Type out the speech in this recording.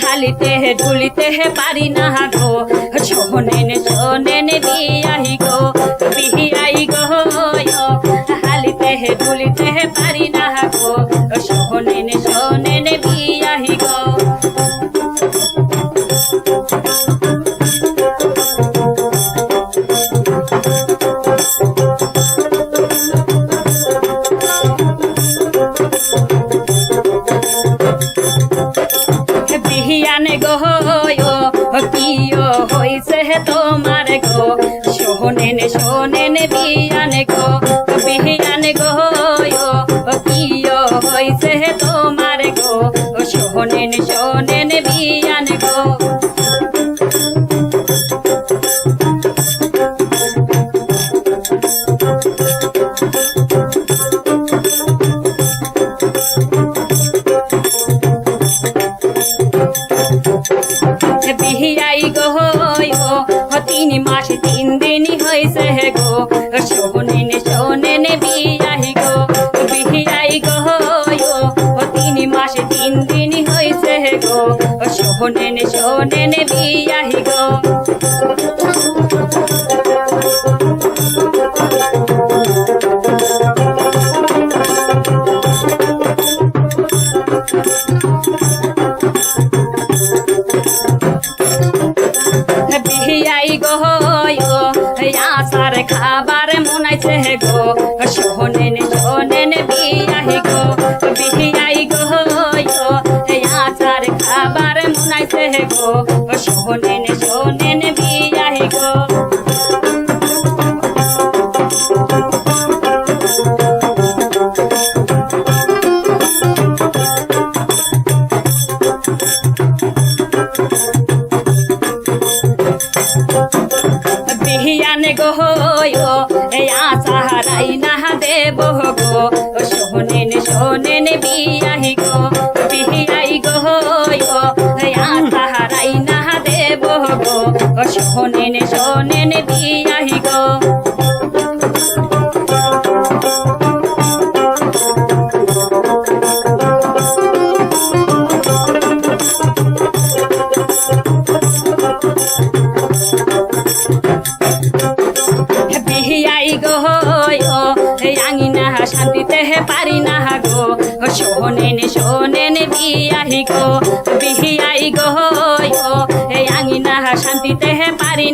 হালিতে ঢুলিতে পারি না গো শোনেন শোনেন বিয়াহি গো বিহিয়াই গো হালিতে ঢুলিতে পারি না গো শোনেন শোনেন বিয়াহি গো। বিহিয়ানে গো কিয় হইছে তোমার গো। শোনেন শোনেন বিয়ানে গো। শোনেন বিয়ানে গো। বিহিয়াই গো তিন মাস তিন দিন হয়েছে গো। গো শোনেন শোনেন বিয়াহি গো। বিহিয়াই গো আসার খাবার মনাইছে গো। শোনেন শোনেন বিয়াহি মনাইছে গো শোনেন শোনেন বিয়াহি গো। বিহিয়ান গো এই আশা হারাই না বিয়াহি শোনেন বিয়াহি গো। বিহিয়াই গো আঙিনা শান্তিতে পারি না গো। শোনেন শোনেন বিয়াহি গো। বিহিয়াই গো আঙিনা শান্তিতে পারি